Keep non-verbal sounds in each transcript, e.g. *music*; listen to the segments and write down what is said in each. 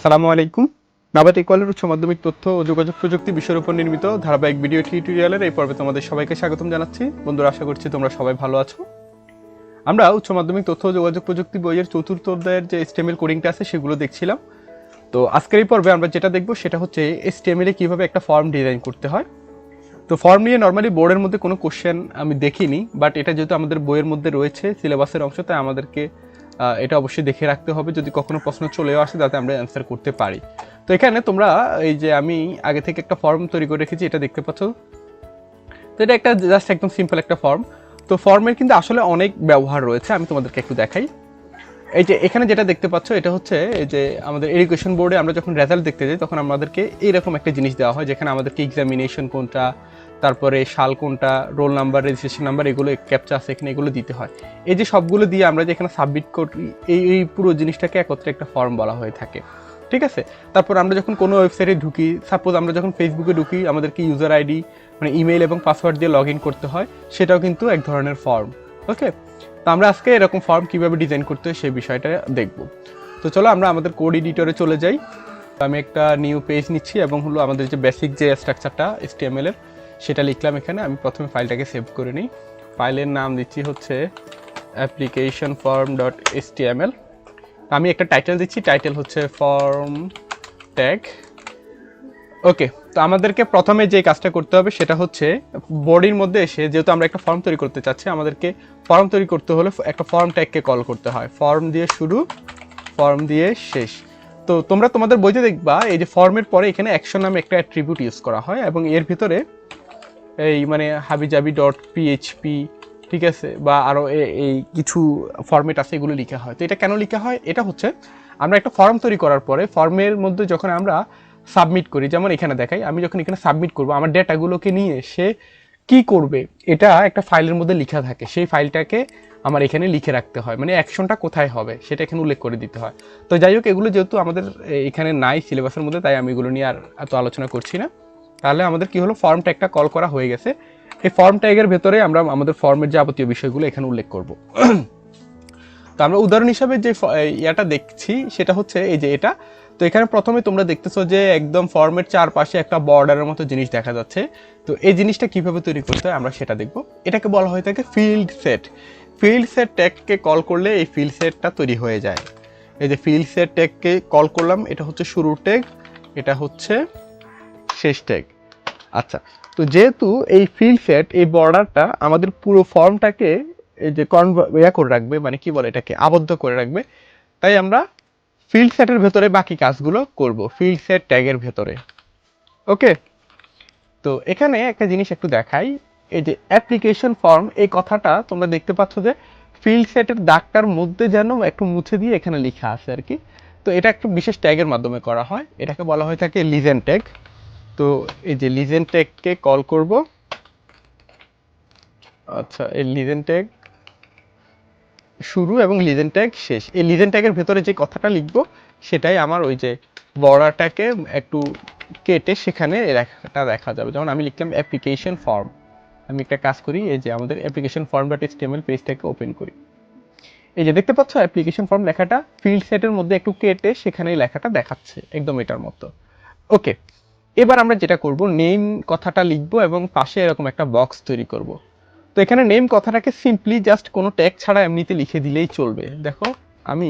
আসসালামু আলাইকুম। নাবাত ইকোয়ালের উচ্চ মাধ্যমিক তথ্য ও যোগাযোগ প্রযুক্তি বিষয়ের উপর নির্মিত ধারাবাহিক ভিডিও টিউটোরিয়ালের এই পর্বে তোমাদের সবাইকে স্বাগতম জানাচ্ছি। বন্ধুরা, আশা করছি তোমরা সবাই ভালো আছো। আমরা উচ্চ মাধ্যমিক তথ্য ও যোগাযোগ প্রযুক্তি বইয়ের চতুর্থ অধ্যায়ের যে এসটিএমএল কোডিংটা আছে, সেগুলো দেখছিলাম। তো আজকের এই পর্বে আমরা যেটা দেখব, সেটা হচ্ছে এসটিএমএল এ কীভাবে একটা ফর্ম ডিজাইন করতে হয়। তো ফর্ম নিয়ে নর্মালি বোর্ডের মধ্যে কোনো কোশ্চেন আমি দেখিনি বাট এটা যেহেতু আমাদের বইয়ের মধ্যে রয়েছে সিলেবাসের অংশ, তাই আমাদেরকে এটা অবশ্যই দেখে রাখতে হবে। যদি কখনো প্রশ্ন চলেও আসে, তাতে আমরা অ্যান্সার করতে পারি। তো এখানে তোমরা এই যে আমি আগে থেকে একটা ফর্ম তৈরি করে রেখেছি, এটা দেখতে পাচ্ছ। তো এটা একটা জাস্ট একদম সিম্পল একটা ফর্ম তো ফর্মের কিন্তু আসলে অনেক ব্যবহার রয়েছে, আমি তোমাদেরকে একটু দেখাই। এই যে এখানে যেটা দেখতে পাচ্ছ, এটা হচ্ছে এই যে আমাদের এডুকেশন বোর্ডে আমরা যখন রেজাল্ট দেখতে যাই, তখন আমাদেরকে এরকম একটা জিনিস দেওয়া হয়, যেখানে আমাদেরকে এক্সামিনেশন কোনটা তারপরে সাল কোনটা রোল নাম্বার রেজিস্ট্রেশন নাম্বার এগুলো ক্যাপচা আছে এখানে এগুলো দিতে হয়। এই যে সবগুলো দিয়ে আমরা যে এখানে সাবমিট করি, এই এই পুরো জিনিসটাকে একত্রে একটা ফর্ম বলা হয়ে থাকে। ঠিক আছে? তারপর আমরা যখন কোনো ওয়েবসাইটে ঢুকি সাপোজ আমরা যখন ফেসবুকে ঢুকি, আমাদেরকে ইউজার আইডি মানে ইমেল এবং পাসওয়ার্ড দিয়ে লগ ইন করতে হয়, সেটাও কিন্তু এক ধরনের ফর্ম ওকে তো আমরা আজকে এরকম ফর্ম কীভাবে ডিজাইন করতে হয়, সেই বিষয়টা দেখব। তো চলো আমরা আমাদের কোড এডিটরে চলে যাই। আমি একটা নিউ পেজ নিচ্ছি এবং হলো আমাদের যে বেসিক যে স্ট্রাকচারটা এসটিএমএল এর সেটা লিখলাম এখানে, আমি প্রথমে ফাইলটাকে সেভ করে নিই। ফাইলের নাম দিচ্ছি হচ্ছে অ্যাপ্লিকেশন ফর্ম ডট এসটিএমএল আমি একটা টাইটেল দিচ্ছি টাইটেল হচ্ছে ফর্ম ট্যাগ ওকে তো আমাদেরকে প্রথমে যে কাজটা করতে হবে সেটা হচ্ছে বডির মধ্যে এসে যেহেতু আমরা একটা ফর্ম তৈরি করতে চাচ্ছি, আমাদেরকে ফর্ম তৈরি করতে হলে একটা ফর্ম ট্যাগকে কল করতে হয়। ফর্ম দিয়ে শুরু ফর্ম দিয়ে শেষ। তো তোমরা তোমাদের বইতে দেখবা, এই যে ফর্মের পরে এখানে অ্যাকশন নামে একটা অ্যাট্রিবিউট ইউজ করা হয় এবং এর ভিতরে এই মানে হাবিজাবি ডট পিএইচপি ঠিক আছে? বা আরও এই কিছু ফর্মেট আছে এগুলো লেখা হয়। তো এটা কেন লেখা হয়? এটা হচ্ছে, আমরা একটা ফর্ম তৈরি করার পরে ফর্মের মধ্যে যখন আমরা সাবমিট করি, যেমন এখানে দেখাই, আমি যখন এখানে সাবমিট করব, আমার ডেটাগুলোকে নিয়ে সে কি করবে? এটা একটা ফাইলের মধ্যে লেখা থাকে। সেই ফাইলটাকে আমার এখানে লিখে রাখতে হয়। মানে অ্যাকশনটা কোথায় হবে? সেটা এখানে উল্লেখ করে দিতে হয়। তো যাই হোক, এগুলো যেহেতু আমাদের এখানে নাই সিলেবাসের মধ্যে, তাই আমি এগুলো নিয়ে আর এত আলোচনা করছি না। তাহলে আমাদের কি হলো? ফর্ম ট্যাগটা কল করা হয়ে গেছে। এই ফর্ম ট্যাগের ভেতরে আমরা আমাদের ফর্মের যাবতীয় বিষয়গুলো এখানে উল্লেখ করব। *clears throat* তো আমরা উদাহরণ হিসাবে যে ইয়াটা দেখছি, সেটা হচ্ছে এই যে এটা। তো এখানে প্রথমে তোমরা দেখতেছো যে একদম ফর্মের চারপাশে একটা বর্ডারের মতো জিনিস দেখা যাচ্ছে। তো এই জিনিসটা কীভাবে তৈরি করতে হয় আমরা সেটা দেখব। এটাকে বলা হয়ে থাকে ফিল্ড সেট ফিল্ড সেট ট্যাগকে কল করলে এই ফিল্ড সেটটা তৈরি হয়ে যায়। এই যে ফিল্ড সেট ট্যাগকে কল করলাম, এটা হচ্ছে শুরুর ট্যাগ এটা হচ্ছে শেষ ট্যাগ আচ্ছা তো যেহেতু এই ফিল্ড সেট এই বর্ডারটা আমাদের পুরো ফর্মটাকে এই যে কনভ ইয়া করে রাখবে মানে কি বলে এটাকে, আবদ্ধ করে রাখবে, তাই আমরা ফিল্ড সেটের ভেতরে বাকি কাজগুলো করব ফিল্ড সেট ট্যাগের ভেতরে। ওকে? তো এখানে একটা জিনিস একটু দেখাই, এই যে অ্যাপ্লিকেশন ফর্ম এই কথাটা তোমরা দেখতে পাচ্ছ যে ফিল্ড সেটের দাগটার মধ্যে যেন একটু মুছে দিয়ে এখানে লেখা আছে আর কি। তো এটা একটু বিশেষ ট্যাগের মাধ্যমে করা হয়, এটাকে বলা হয়ে থাকে লিজেন ট্যাগ তো এই যে লিজেন ট্যাগকে কল করব। আচ্ছা এই লিজেন ট্যাগ শুরু এবং লিজেন ট্যাগ শেষ। এই লিজেন ট্যাগের ভেতরে যে কথাটা লিখব, সেটাই আমার ওই যে বর্ডারটাকে একটু কেটে সেখানে লেখাটা দেখা যাবে। যেমন আমি লিখলাম অ্যাপ্লিকেশন ফর্ম। আমি একটা কাজ করি, এই যে আমাদের অ্যাপ্লিকেশন ফর্ম ডট এসটিএমএল পেজটাকে ওপেন করি। এই যে দেখতে পাচ্ছ, অ্যাপ্লিকেশন ফর্ম লেখাটা ফিল্ড সেটের মধ্যে একটু কেটে সেখানে লেখাটা দেখাচ্ছে, একদম এটার মতো। ওকে এবার আমরা যেটা করব নেম কথাটা লিখব এবং পাশে এরকম একটা বক্স তৈরি করব। তো এখানে নেম কথাটাকে সিম্পলি জাস্ট কোনো ট্যাগ ছাড়া এমনিতে লিখে দিলেই চলবে। দেখো, আমি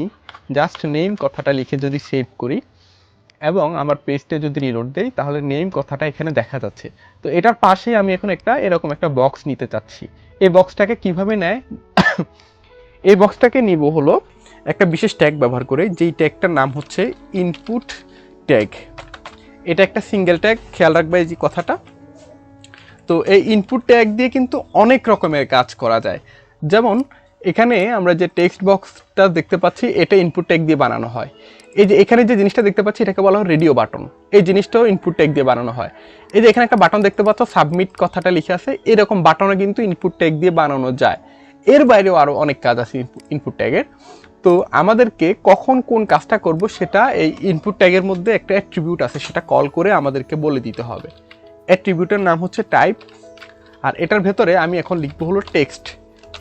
জাস্ট নেম কথাটা লিখে যদি সেভ করি এবং আমার পেজটা যদি রিলোড দেই, তাহলে নেম কথাটা এখানে দেখা যাচ্ছে। তো এটার পাশে আমি এখন একটা এরকম একটা বক্স নিতে চাচ্ছি। এই বক্সটাকে কীভাবে নেয়? *coughs* এই বক্সটাকে নিব হলো একটা বিশেষ ট্যাগ ব্যবহার করে, যেই ট্যাগটার নাম হচ্ছে ইনপুট ট্যাগ এটা একটা সিঙ্গেল ট্যাগ খেয়াল রাখবে এই যে কথাটা। তো এই ইনপুট ট্যাগ দিয়ে কিন্তু অনেক রকমের কাজ করা যায়। যেমন, এখানে আমরা যে টেক্সট বক্সটা দেখতে পাচ্ছি, এটা ইনপুট ট্যাগ দিয়ে বানানো হয়। এই যে এখানে যে জিনিসটা দেখতে পাচ্ছি, এটাকে বলা হয় রেডিও বাটন এই জিনিসটাও ইনপুট ট্যাগ দিয়ে বানানো হয়। এই যে এখানে একটা বাটন দেখতে পাচ্ছ সাবমিট কথাটা লিখে আছে, এরকম বাটনও কিন্তু ইনপুট ট্যাগ দিয়ে বানানো যায়। এর বাইরেও আরও অনেক কাজ আছে ইনপুট ট্যাগের তো আমাদেরকে কখন কোন কাজটা করব সেটা এই ইনপুট ট্যাগের মধ্যে একটা অ্যাট্রিবিউট আছে, সেটা কল করে আমাদেরকে বলে দিতে হবে। অ্যাট্রিবিউটের নাম হচ্ছে টাইপ আর এটার ভেতরে আমি এখন লিখব হলো টেক্সট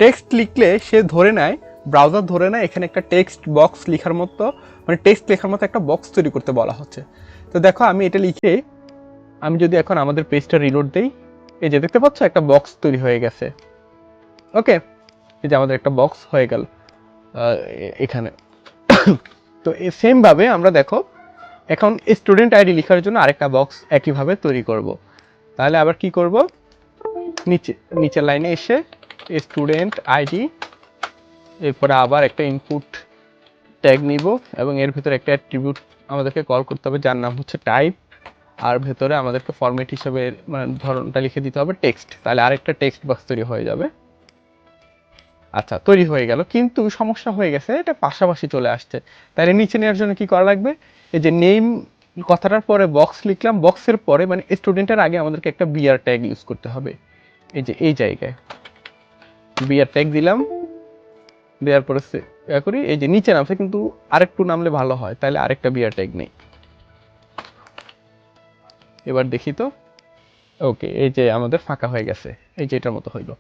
টেক্সট লিখলে সে ধরে নেয় ব্রাউজার ধরে নেয়, এখানে একটা টেক্সট বক্স লেখার মতো মানে টেক্সট লেখার মতো একটা বক্স তৈরি করতে বলা হচ্ছে। তো দেখো আমি এটা লিখে, আমি যদি এখন আমাদের পেজটা রিলোড দেই, এই যে দেখতে পাচ্ছ একটা বক্স তৈরি হয়ে গেছে। ওকে এই যে আমাদের একটা বক্স হয়ে গেল। এখানে। *coughs* তো সেম ভাবে আমরা দেখো, এখন স্টুডেন্ট আইডি লেখার জন্য আরেকটা বক্স একইভাবে তৈরি করব। তাহলে আবার কি করব? নিচে, নিচের লাইনে এসে স্টুডেন্ট আইডি এরপরে আবার একটা ইনপুট ট্যাগ নিব এবং এর ভিতরে একটা অ্যাট্রিবিউট আমাদেরকে কল করতে হবে, যার নাম হচ্ছে টাইপ আর ভেতরে আমাদেরকে ফরম্যাট হিসেবে মানে ধরনটা লিখে দিতে হবে টেক্সট তাহলে আরেকটা টেক্সট বক্স তৈরি হয়ে যাবে। আচ্ছা তৈরি হয়ে গেল। কিন্তু সমস্যা হয়ে গেছে, এটা পাশাপাশি চলে আসছে। তাহলে নিচে নেওয়ার জন্য কি করা লাগবে? এই যে নেম কথাটার পরে বক্স লিখলাম। বক্সের পরে মানে স্টুডেন্টের আগে আমাদেরকে একটা বিআর ট্যাগ ইউজ করতে হবে। এই যে, এই জায়গায়। বিআর ট্যাগ দিলাম। দেওয়ার পরে করি। এই যে, নিচে নামছে, কিন্তু আরেকটু নামলে ভালো হয়। তাহলে আরেকটা বিআর ট্যাগ নেই। এবার দেখি তো। ওকে এই যে আমাদের ফাঁকা হয়ে গেছে। এই যে, এটার মতো হইল।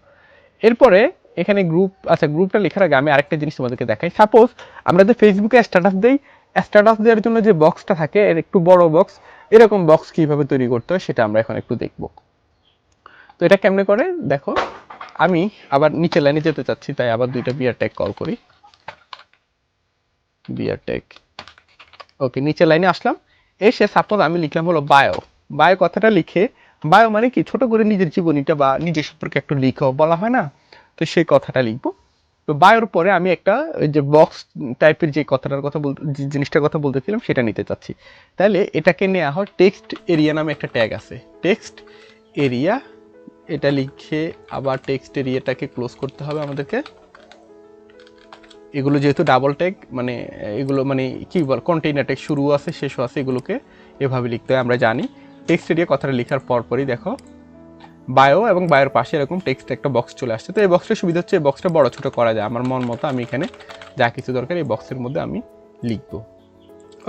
এরপরে এখানে গ্রুপ আচ্ছা গ্রুপটা লেখার আগে আমি আরেকটা জিনিস তোমাদেরকে দেখাই। সাপোজ আমরা যে ফেসবুকে স্ট্যাটাস দেই স্ট্যাটাস দেওয়ার জন্য যে বক্সটা থাকে, এর একটু বড় বক্স এরকম বক্স কীভাবে তৈরি করতে হয় সেটা আমরা এখন একটু দেখব। তো এটা কেমনে করে? দেখো, আমি আবার নিচের লাইনে যেতে চাচ্ছি, তাই আবার দুইটা বিয়ার ট্যাগ কল করি। বিয়ার ট্যাগ ওকে নিচের লাইনে আসলাম। এসে সাপোজ আমি লিখলাম হলো বায়ো বায়ো কথাটা লিখে বায়ো মানে কি? ছোট করে নিজের জীবনীটা বা নিজের সম্পর্কে একটু লিখো, বলা হয় না? তো সেই কথাটা লিখব। তো বায়োর পরে আমি একটা ওই যে বক্স টাইপের যে কথাটার কথা বলতে, যে জিনিসটার কথা বলতেছিলাম সেটা নিতে চাচ্ছি। তাহলে এটাকে নেওয়া হয় টেক্সট এরিয়া নামে একটা ট্যাগ আছে। টেক্সট এরিয়া এটা লিখে আবার টেক্সট এরিয়াটাকে ক্লোজ করতে হবে আমাদেরকে। এগুলো যেহেতু ডাবল ট্যাগ মানে এগুলো মানে কি বল কন্টেইনার ট্যাগ শুরু আছে, শেষও আছে, এগুলোকে এভাবে লিখতে হয়, আমরা জানি। টেক্সট এরিয়া কথাটা লেখার পরপরই দেখো বায়ো এবং বায়োর পাশে এরকম টেক্সট একটা বক্স চলে আসছে। তো এই বক্সটার সুবিধা হচ্ছে এই বক্সটা বড় ছোট করা যায়। আমার মন মতো আমি এখানে যা কিছু দরকার এই বক্সের মধ্যে আমি লিখব।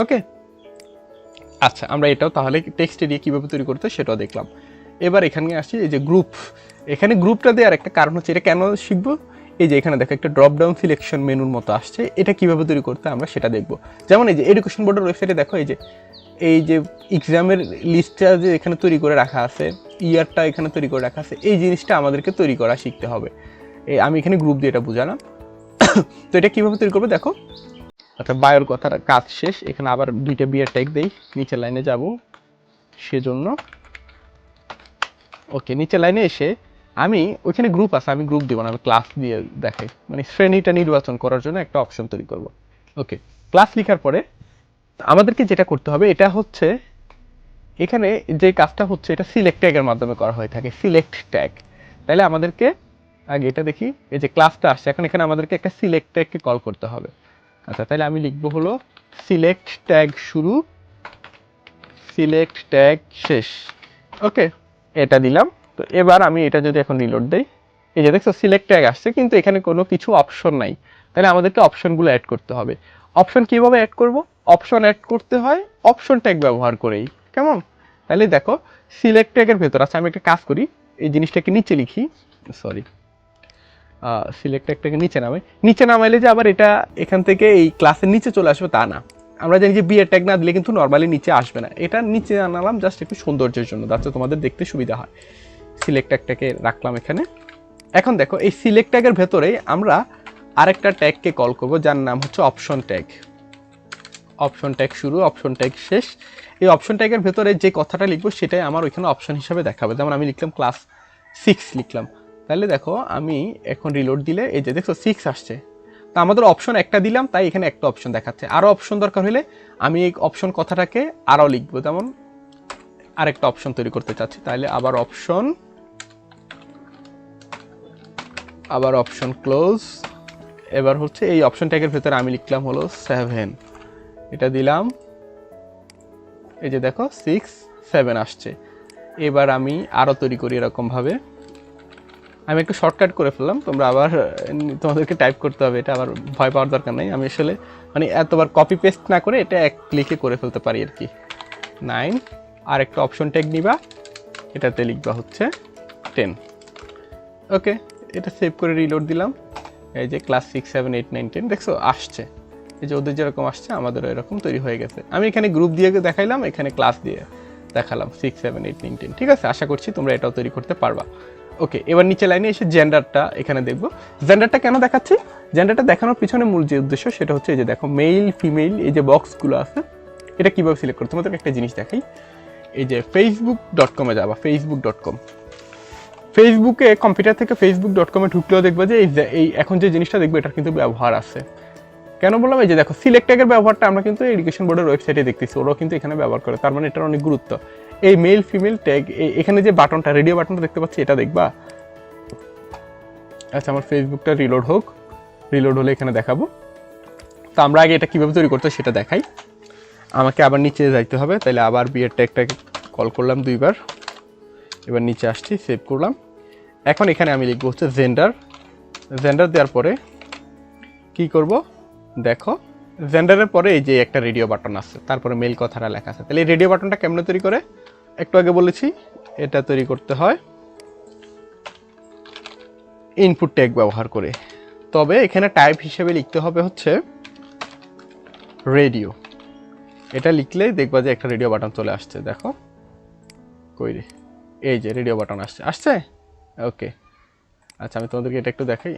ওকে আচ্ছা আমরা এটাও তাহলে টেক্সট এরিয়া কীভাবে তৈরি করতে সেটাও দেখলাম। এবার এখানে আসি, এই যে গ্রুপ এখানে গ্রুপটা দেওয়ার একটা কারণ হচ্ছে এটা কেন শিখব? এই যে এখানে দেখো একটা ড্রপ ডাউন সিলেকশন মেনুর মতো আসছে। এটা কীভাবে তৈরি করতে আমরা সেটা দেখব। যেমন এই যে এডুকেশন বোর্ডের ওয়েবসাইটে দেখো, এই যে এই যে এক্সামের লিস্টটা যে এখানে তৈরি করে রাখা আছে ইয়ারটা এখানে তৈরি করে রাখা আছে, এই জিনিসটা আমাদেরকে তৈরি করা শিখতে হবে। এই আমি এখানে গ্রুপ দিয়ে এটা বুঝালাম। *coughs* তো এটা কীভাবে তৈরি করব দেখো। আচ্ছা বায়োর কথাটা কাজ শেষ। এখানে আবার দুইটা বিয়ার ট্যাগ দেই। নিচের লাইনে যাব। সেজন্য ওকে নিচের লাইনে এসে আমি ওইখানে গ্রুপ আছে, আমি গ্রুপ দিব না, আমি ক্লাস দিয়ে দেখাই। মানে শ্রেণীটা নির্বাচন করার জন্য একটা অপশন তৈরি করব। ওকে ক্লাস লেখার পরে আমাদেরকে যেটা করতে হবে, এটা হচ্ছে এখানে যে কাজটা হচ্ছে, এটা সিলেক্ট ট্যাগের মাধ্যমে করা হয়ে থাকে সিলেক্ট ট্যাগ তাহলে আমাদেরকে আগে এটা দেখি, এই যে ক্লাসটা আসছে, এখন এখানে আমাদেরকে একটা সিলেক্ট ট্যাগকে কল করতে হবে। আচ্ছা তাহলে আমি লিখব হলো সিলেক্ট ট্যাগ শুরু সিলেক্ট ট্যাগ শেষ। ওকে, এটা দিলাম। তো এবার আমি এটা যদি এখন রিলোড দেই, এই যে দেখছ সিলেক্ট ট্যাগ আসছে, কিন্তু এখানে কোনো কিছু অপশন নাই। তাহলে আমাদেরকে অপশনগুলো অ্যাড করতে হবে। অপশন কীভাবে অ্যাড করব? অপশন অ্যাড করতে হয় অপশন ট্যাগ ব্যবহার করেই। কেমন? তাহলে দেখো সিলেক্ট ট্যাগের ভেতর আছে, আমি একটা কাজ করি, এই জিনিসটাকে নিচে লিখি। সরি সিলেক্ট ট্যাগটাকে নিচে নামাই। নিচে নামাইলে যে আবার এটা এখান থেকে এই ক্লাসের নিচে চলে আসবে তা না। আমরা জানি যে বিয়ের ট্যাগ না দিলে কিন্তু নর্মালি নিচে আসবে না। এটা নিচে আনালাম জাস্ট একটু সৌন্দর্যের জন্য যাতে তোমাদের দেখতে সুবিধা হয়। সিলেক্ট ট্যাগটাকে রাখলাম এখানে। এখন দেখো, এই সিলেক্ট ট্যাগের ভেতরেই আমরা আরেকটা ট্যাগকে কল করব, যার নাম হচ্ছে অপশন ট্যাগ অপশন ট্যাগ শুরু অপশন ট্যাগ শেষ। এই অপশন ট্যাগের ভেতরে যে কথাটা লিখব, সেটাই আমার ওইখানে অপশন হিসাবে দেখাবে। যেমন আমি লিখলাম ক্লাস সিক্স লিখলাম। তাহলে দেখো, আমি এখন রিলোড দিলে, এই যে দেখো সিক্স আসছে। তো আমাদের অপশন একটা দিলাম, তাই এখানে একটা অপশন দেখাচ্ছে। আরও অপশন দরকার হলে আমি এই অপশন কথাটাকে আরও লিখব। যেমন আরেকটা অপশন তৈরি করতে চাচ্ছি, তাহলে আবার অপশন আবার অপশন ক্লোজ এবার হচ্ছে এই অপশন ট্যাগের ভেতরে আমি লিখলাম হলো সেভেন এটা দিলাম। এই যে দেখো সিক্স সেভেন আসছে। এবার আমি আরও তৈরি করি এরকমভাবে। আমি একটু শর্টকাট করে ফেললাম, তোমরা আবার, তোমাদেরকে টাইপ করতে হবে, এটা আবার ভয় পাওয়ার দরকার নেই। আমি আসলে মানে এতবার কপি পেস্ট না করে এটা এক ক্লিকে করে ফেলতে পারি আর কি। নাইন আর একটা অপশন ট্যাগ নিবা। এটাতে লিখবা হচ্ছে টেন ওকে এটা সেভ করে রিলোড দিলাম। এই যে class six seven eight nine ten দেখছ, আসছে। এই যে ওদের যেরকম আসছে, আমাদেরও এরকম তৈরি হয়ে গেছে। আমি এখানে গ্রুপ দিয়ে দেখাইলাম, এখানে ক্লাস দিয়ে দেখালাম six seven eight nine ten ঠিক আছে? আশা করছি তোমরা এটাও তৈরি করতে পারবা। ওকে এবার নিচে লাইনে এসে জেন্ডারটা এখানে দেখব। জেন্ডারটা কেন দেখাচ্ছি? জেন্ডারটা দেখানোর পিছনে মূল যে উদ্দেশ্য, সেটা হচ্ছে এই যে দেখো মেল ফিমেল এই যে বক্সগুলো আছে, এটা কীভাবে সিলেক্ট করতে তোমাদেরকে একটা জিনিস দেখাই। এই যে ফেসবুক ডট কমে যাবা ফেসবুক ডট কম ফেসবুকে কম্পিউটার থেকে ফেসবুক ডট কমে ঢুকলেও দেখবে যে এই এখন যে জিনিসটা দেখবে, এটার কিন্তু ব্যবহার আছে। কেন বললাম এই যে, দেখো সিলেক্ট ট্যাগের ব্যবহারটা আমরা কিন্তু এডুকেশন বোর্ডের ওয়েবসাইটে দেখতেছি, ওরাও কিন্তু এখানে ব্যবহার করে। তার মানে এটার অনেক গুরুত্ব। এই মেল ফিমেল ট্যাগ এখানে যে বাটনটা রেডিও বাটনটা দেখতে পাচ্ছি, এটা দেখবা? আচ্ছা আমার ফেসবুকটা রিলোড হোক। রিলোড হলে এখানে দেখাবো। তো আমরা আগে এটা কীভাবে তৈরি করতে সেটা দেখাই। আমাকে আবার নিচে যাইতে হবে তাহলে আবার বিয়ের ট্যাগটাকে কল করলাম দুইবার। এবার নিচে আসছি সেভ করলাম। এখন এখানে আমি লিখব হচ্ছে জেন্ডার জেন্ডার দেওয়ার পরে কি করব? দেখো জেন্ডারের পরে এই যে একটা রেডিও বাটন আছে, তারপরে মেল কথাটা লেখা আছে। তাহলে এই রেডিও বাটনটা কেমনে তৈরি করে? একটু আগে বলেছি, এটা তৈরি করতে হয় ইনপুট ট্যাগ ব্যবহার করে। তবে এখানে টাইপ হিসেবে লিখতে হবে হচ্ছে রেডিও এটা লিখলেই দেখবা যে একটা রেডিও বাটন চলে আসছে, দেখো। কই রে? এই যে রেডিও বাটন আসছে। আসছে? ওকে আচ্ছা আমি তোমাদেরকে এটা একটু দেখাই।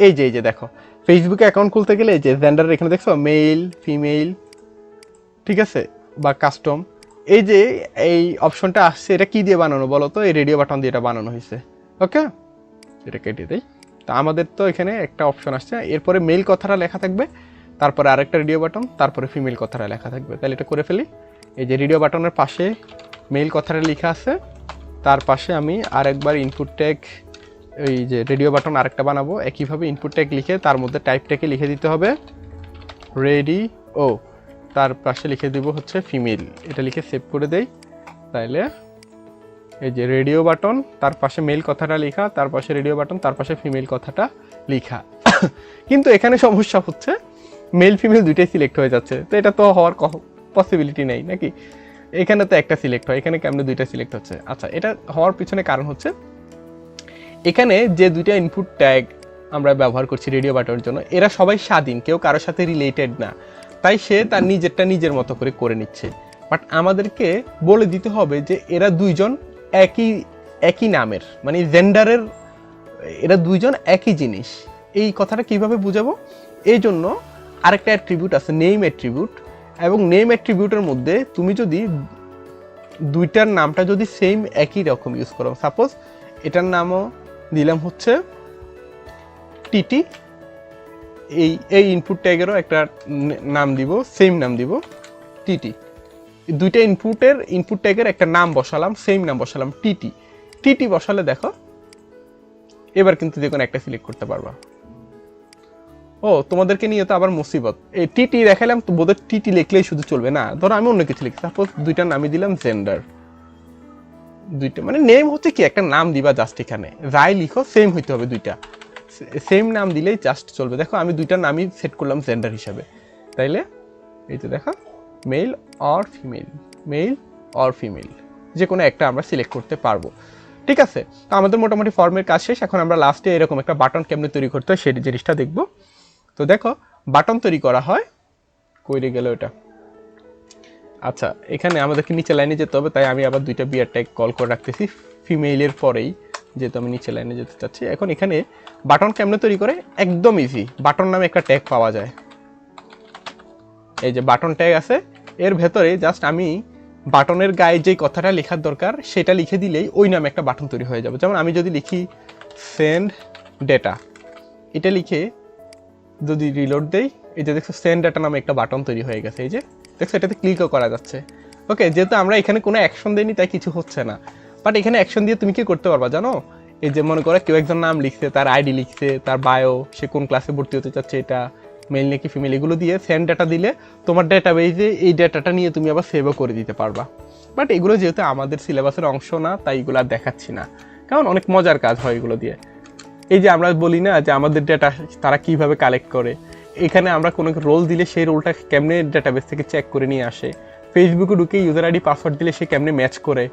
এই যে এই যে, দেখো। ফেসবুকে অ্যাকাউন্ট খুলতে গেলে এই যে জেন্ডার এখানে দেখছ? মেল ফিমেল ঠিক আছে? বা কাস্টম এই যে, এই অপশনটা আসছে, এটা কি দিয়ে বানানো বলো তো? এই রেডিও বাটন দিয়ে এটা বানানো হয়েছে। ওকে এটা কেটে দেই। তো আমাদের তো এখানে একটা অপশন আসছে। এরপরে মেল কথাটা লেখা থাকবে, তারপরে আরেকটা রেডিও বাটন তারপরে ফিমেল কথাটা লেখা থাকবে। তাহলে এটা করে ফেলি। এই যে রেডিও বাটনের পাশে মেল কথাটা লেখা আছে। তার পাশে আমি আরেকবার ইনপুট ট্যাগ এই যে রেডিও বাটন আরেকটা বানাবো। একইভাবে ইনপুট ট্যাগ লিখে তার মধ্যে টাইপটাকে লিখে দিতে হবে। রেডি ও, তার পাশে লিখে দিব হচ্ছে ফিমেল এটা লিখে সেভ করে দেই। তাইলে এই যে রেডিও বাটন তার পাশে মেল কথাটা লেখা, তার পাশে রেডিও বাটন তার পাশে ফিমেল কথাটা লেখা। *coughs* কিন্তু এখানে সমস্যা হচ্ছে মেল ফিমেল দুইটাই সিলেক্ট হয়ে যাচ্ছে। তো এটা তো হওয়ার পসিবিলিটি নেই, নাকি? এখানে তো একটা সিলেক্ট হয়, এখানে কেমনে দুইটা সিলেক্ট হচ্ছে? আচ্ছা এটা হওয়ার পিছনে কারণ হচ্ছে, এখানে যে দুইটা ইনপুট ট্যাগ আমরা ব্যবহার করছি রেডিও বাটনের জন্য, এরা সবাই স্বাধীন, কেউ কারোর সাথে রিলেটেড না। তাই সে তার নিজেরটা নিজের মতো করে করে নিচ্ছে। বাট আমাদেরকে বলে দিতে হবে যে, এরা দুইজন একই একই নামের মানে জেন্ডারের এরা দুইজন একই জিনিস। এই কথাটা কীভাবে বুঝাবো? এই জন্য আরেকটা অ্যাট্রিবিউট আছে নেম অ্যাট্রিবিউট এবং নেম অ্যাট্রিবিউটের মধ্যে তুমি যদি দুইটার নামটা যদি সেম একই রকম ইউজ করো সাপোজ এটার নামও দিলাম হচ্ছে টিটি এই এই ইনপুট ট্যাগেরও একটা নাম দিব সেম নাম দিব টিটি দুইটা ইনপুটের ইনপুট ট্যাগের একটা নাম বসালাম সেম নাম বসালাম টিটি টিটি বসালে দেখো, এবার কিন্তু কোনো একটা সিলেক্ট করতে পারবা। ও, তোমাদেরকে নিয়ে তো আবার মুসিবত। এই টিটি দেখালাম তো বোধহয় টিটি লিখলেই শুধু চলবে না। ধরো, আমি অন্য কিছু লিখি। সাপোজ দুইটা নামই দিলাম জেন্ডার দুইটা মানে নেম হচ্ছে কি, একটা নাম দিবা জাস্ট এখানে। যাই লিখো সেম হইতে হবে দুইটা। সেম নাম দিলেই জাস্ট চলবে। দেখো, আমি দুইটা নামই সেট করলাম জেন্ডার হিসাবে। তাইলে, এই তো দেখো male or female male or female যে কোনো একটা আমরা সিলেক্ট করতে পারব। ঠিক আছে? তো আমাদের মোটামুটি ফর্মের কাজ শেষ। এখন আমরা লাস্টে এরকম একটা বাটন কেমনে তৈরি করতে হয় সেই জিনিসটা দেখব। তো দেখো বাটন তৈরি করা হয়, কইরে গেল এটা। আচ্ছা এখানে আমাদেরকে নিচে লাইনে যেতে হবে, তাই আমি আবার দুইটা বিয়ার ট্যাগ কল করে রাখতেছি। ফিমেলের পরেই, যেহেতু আমি নিচে লাইনে যেতে চাচ্ছি। এখন এখানে বাটন কেমনে তৈরি করে? একদম ইজি বাটন নামে একটা ট্যাগ পাওয়া যায়। এই যে বাটন ট্যাগ আছে, এর ভেতরে জাস্ট আমি বাটনের গায়ে যেই কথাটা লেখার দরকার, সেটা লিখে দিলেই ওই নামে একটা বাটন তৈরি হয়ে যাবে। যেমন আমি যদি লিখি সেন্ড ডেটা এটা লিখে যদি রিলোড দেই, এই যে দেখছ সেন্ড ডাটা নামে একটা বাটন তৈরি হয়ে গেছে, এই যে, দেখছ, এটাতে ক্লিকও করা যাচ্ছে। ওকে যেহেতু আমরা এখানে কোনো অ্যাকশন দেইনি, তাই কিছু হচ্ছে না। বাট এখানে অ্যাকশন দিয়ে তুমি কি করতে পারবা জানো? এই যে মনে করো, কেউ একজন নাম লিখছে, তার আইডি লিখছে, তার বায়ো সে কোন ক্লাসে ভর্তি হতে চাচ্ছে, এটা মেল নাকি ফিমেল এগুলো দিয়ে সেন্ড ডাটা দিলে তোমার ডেটাবেজে এই ডাটাটা নিয়ে তুমি আবার সেভও করে দিতে পারবা। বাট এগুলো যেহেতু আমাদের সিলেবাসের অংশ না, তাই এগুলো আর দেখাচ্ছি না। কারণ অনেক মজার কাজ হয় এগুলো দিয়ে। এই যে আমরা বলি না যে আমাদের ডেটা তারা কীভাবে কালেক্ট করে, এখানে আমরা কোনো রোল দিলে সেই রোলটা কেমনে ডেটাবেস থেকে চেক করে নিয়ে আসে। ফেসবুকে ঢুকে ইউজার আইডি পাসওয়ার্ড দিলে সে কেমনে ম্যাচ করে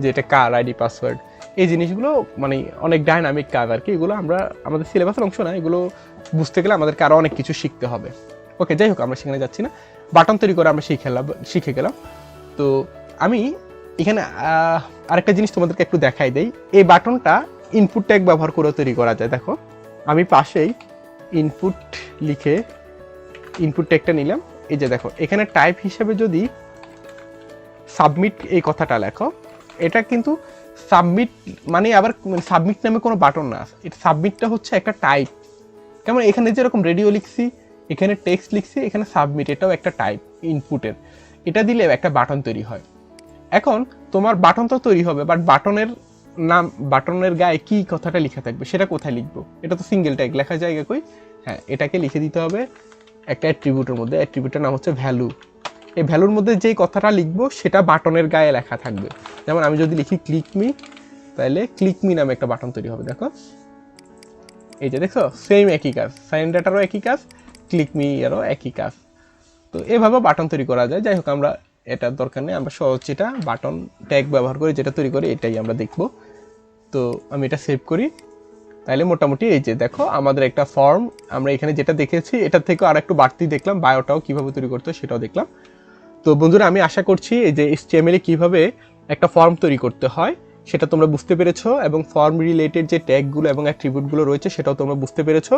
যে এটা কার আইডি পাসওয়ার্ড এই জিনিসগুলো মানে অনেক ডাইনামিক কাজ আর কি, এগুলো আমরা আমাদের সিলেবাসের অংশ না, এগুলো বুঝতে গেলে আমাদেরকে আরও অনেক কিছু শিখতে হবে। ওকে যাই হোক, আমরা সেখানে যাচ্ছি না। বাটন তৈরি করে আমরা শিখে গেলাম শিখে গেলাম। তো আমি এখানে আরেকটা জিনিস তোমাদেরকে একটু দেখাই দেই। এই বাটনটা ইনপুট ট্যাগ ব্যবহার করে তৈরি করা যায়। দেখো, আমি পাশেই ইনপুট লিখে ইনপুট ট্যাগটা নিলাম। এই যে দেখো, এখানে টাইপ হিসেবে যদি সাবমিট এই কথাটা লেখো, এটা কিন্তু সাবমিট মানে আবার সাবমিট নামে কোনো বাটন না। এটা সাবমিটটা হচ্ছে একটা টাইপ কেমন? এখানে যেরকম রেডিও লিখছি, এখানে টেক্সট লিখছি, এখানে সাবমিট এটাও একটা টাইপ ইনপুটের এটা দিলে একটা বাটন তৈরি হয়। এখন তোমার বাটন তো তৈরি হবে বাট বাটনের নাম বাটনের গায়ে কি কথাটা লেখা থাকবে, সেটা কোথায় লিখব? এটা তো সিঙ্গেল ট্যাগ লেখা জায়গা কই? হ্যাঁ এটাকে লিখে দিতে হবে একটা অ্যাট্রিবিউটের মধ্যে। অ্যাট্রিবিউটের নাম হচ্ছে ভ্যালু এই ভ্যালুর মধ্যে যেই কথাটা লিখব, সেটা বাটনের গায়ে লেখা থাকবে। যেমন আমি যদি লিখি ক্লিক মি তাহলে ক্লিক মি নামে একটা বাটন তৈরি হবে, দেখো। এই যে দেখছ সেম একই কাজ সাইন ডাটারও একই কাজ ক্লিক মি এরও একই কাজ। তো এভাবে বাটন তৈরি করা যায়। যাই হোক, আমরা এটার দরকার নেই। আমরা সহজ যেটা বাটন ট্যাগ ব্যবহার করে যেটা তৈরি করি, এটাই আমরা দেখব। তো আমি এটা সেভ করি। তাহলে মোটামুটি এই যে দেখো, আমাদের একটা ফর্ম আমরা এখানে যেটা দেখেছি, এটার থেকেও আর একটু বাড়তি দেখলাম বায়োটাও কীভাবে তৈরি করতে সেটাও দেখলাম। তো বন্ধুরা, আমি আশা করছি এই যে এ কীভাবে একটা ফর্ম তৈরি করতে হয়, সেটা তোমরা বুঝতে পেরেছ, এবং ফর্ম রিলেটেড যে ট্যাগগুলো এবং অ্যাট্রিবিউটগুলো রয়েছে, সেটাও তোমরা বুঝতে পেরেছ।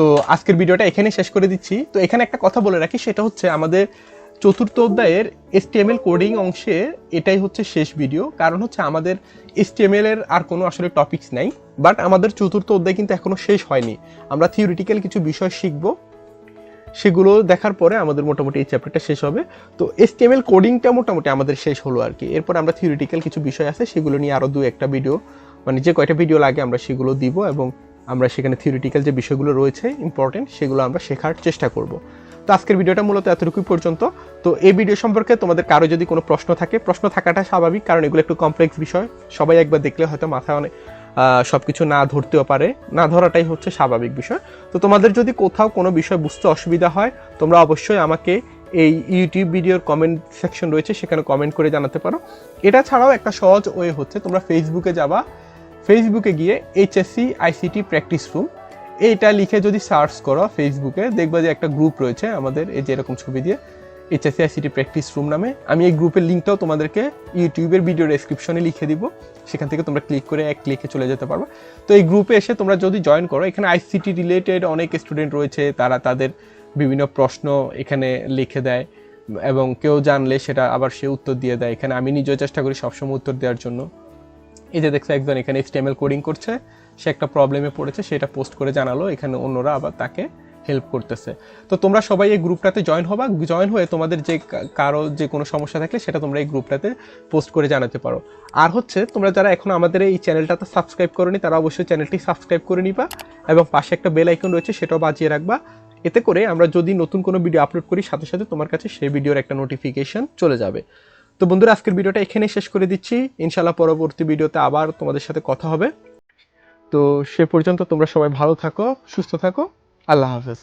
তো আজকের ভিডিওটা এখানে শেষ করে দিচ্ছি। তো এখানে একটা কথা বলে রাখি, সেটা হচ্ছে আমাদের চতুর্থ অধ্যায়ের এসটিএমএল কোডিং অংশে এটাই হচ্ছে শেষ ভিডিও কারণ হচ্ছে আমাদের এসটিএমএল এর আর কোনো আসলে টপিকস নাই বাট আমাদের চতুর্থ অধ্যায় কিন্তু এখনও শেষ হয়নি। আমরা থিওরিটিক্যাল কিছু বিষয় শিখব, সেগুলো দেখার পরে আমাদের মোটামুটি এই চ্যাপ্টারটা শেষ হবে। তো এসটিএমএল কোডিংটা মোটামুটি আমাদের শেষ হলো আর কি। এরপর আমরা থিওরিটিক্যাল কিছু বিষয় আছে, সেগুলো নিয়ে আরও দু একটা ভিডিও মানে যে কয়টা ভিডিও লাগে আমরা সেগুলো দিব এবং আমরা সেখানে থিওরিটিক্যাল যে বিষয়গুলো রয়েছে ইম্পর্টেন্ট সেগুলো আমরা শেখার চেষ্টা করব। তো আজকের ভিডিওটা মূলত এতটুকুই পর্যন্ত। তো এই ভিডিও সম্পর্কে তোমাদের কারও যদি কোনো প্রশ্ন থাকে, প্রশ্ন থাকাটা স্বাভাবিক, কারণ এগুলো একটু কমপ্লেক্স বিষয়। সবাই একবার দেখলে হয়তো মাথায় অনেক সব কিছু না ধরতেও পারে। না ধরাটাই হচ্ছে স্বাভাবিক বিষয়। তো তোমাদের যদি কোথাও কোনো বিষয় বুঝতে অসুবিধা হয়, তোমরা অবশ্যই আমাকে এই ইউটিউব ভিডিওর কমেন্ট সেকশন রয়েছে, সেখানে কমেন্ট করে জানাতে পারো। এটা ছাড়াও একটা সহজ ওয়ে হচ্ছে, তোমরা ফেসবুকে যাবা ফেসবুকে গিয়ে এইচএসসি আইসিটি প্র্যাকটিস রুম এইটা লিখে যদি সার্চ করো ফেসবুকে দেখবা যে একটা গ্রুপ রয়েছে আমাদের, এই যে এরকম ছবি দিয়ে এইচএসসি আইসিটি প্র্যাকটিস রুম নামে। আমি এই গ্রুপের লিঙ্কটাও তোমাদেরকে ইউটিউবের ভিডিও ডেসক্রিপশনে লিখে দিব। সেখান থেকে তোমরা ক্লিক করে এক ক্লিকে চলে যেতে পারবে। তো এই গ্রুপে এসে তোমরা যদি জয়েন করো, এখানে আইসিটি রিলেটেড অনেক স্টুডেন্ট রয়েছে, তারা তাদের বিভিন্ন প্রশ্ন এখানে লিখে দেয় এবং কেউ জানলে সেটা আবার সে উত্তর দিয়ে দেয়। এখানে আমি নিজেও চেষ্টা করি সবসময় উত্তর দেওয়ার জন্য। এই যে দেখছ একজন এখানে HTML কোডিং করছে, সে একটা প্রবলেমে পড়েছে সেটা পোস্ট করে জানালো, এখানে অন্যরা আবার তাকে হেল্প করতেছে। তো তোমরা সবাই এই গ্রুপটাতে জয়েন হবা জয়েন হয়ে তোমাদের যে কারও যে কোনো সমস্যা থাকলে সেটা তোমরা এই গ্রুপটাতে পোস্ট করে জানাতে পারো। আর হচ্ছে, তোমরা যারা এখন আমাদের এই চ্যানেলটাতে সাবস্ক্রাইব করনি, তারা অবশ্যই চ্যানেলটি সাবস্ক্রাইব করে নিবা এবং পাশে একটা বেল আইকন রয়েছে, সেটাও বাজিয়ে রাখবা। এতে করে আমরা যদি নতুন কোনো ভিডিও আপলোড করি, সাথে সাথে তোমার কাছে সেই ভিডিওর একটা নোটিফিকেশন চলে যাবে। তো বন্ধুরা, আজকের ভিডিওটা এখানে শেষ করে দিচ্ছি। ইনশাল্লাহ পরবর্তী ভিডিওতে আবার তোমাদের সাথে কথা হবে। তো সে পর্যন্ত তোমরা সবাই ভালো থাকো, সুস্থ থাকো। আল্লাহ হাফেজ।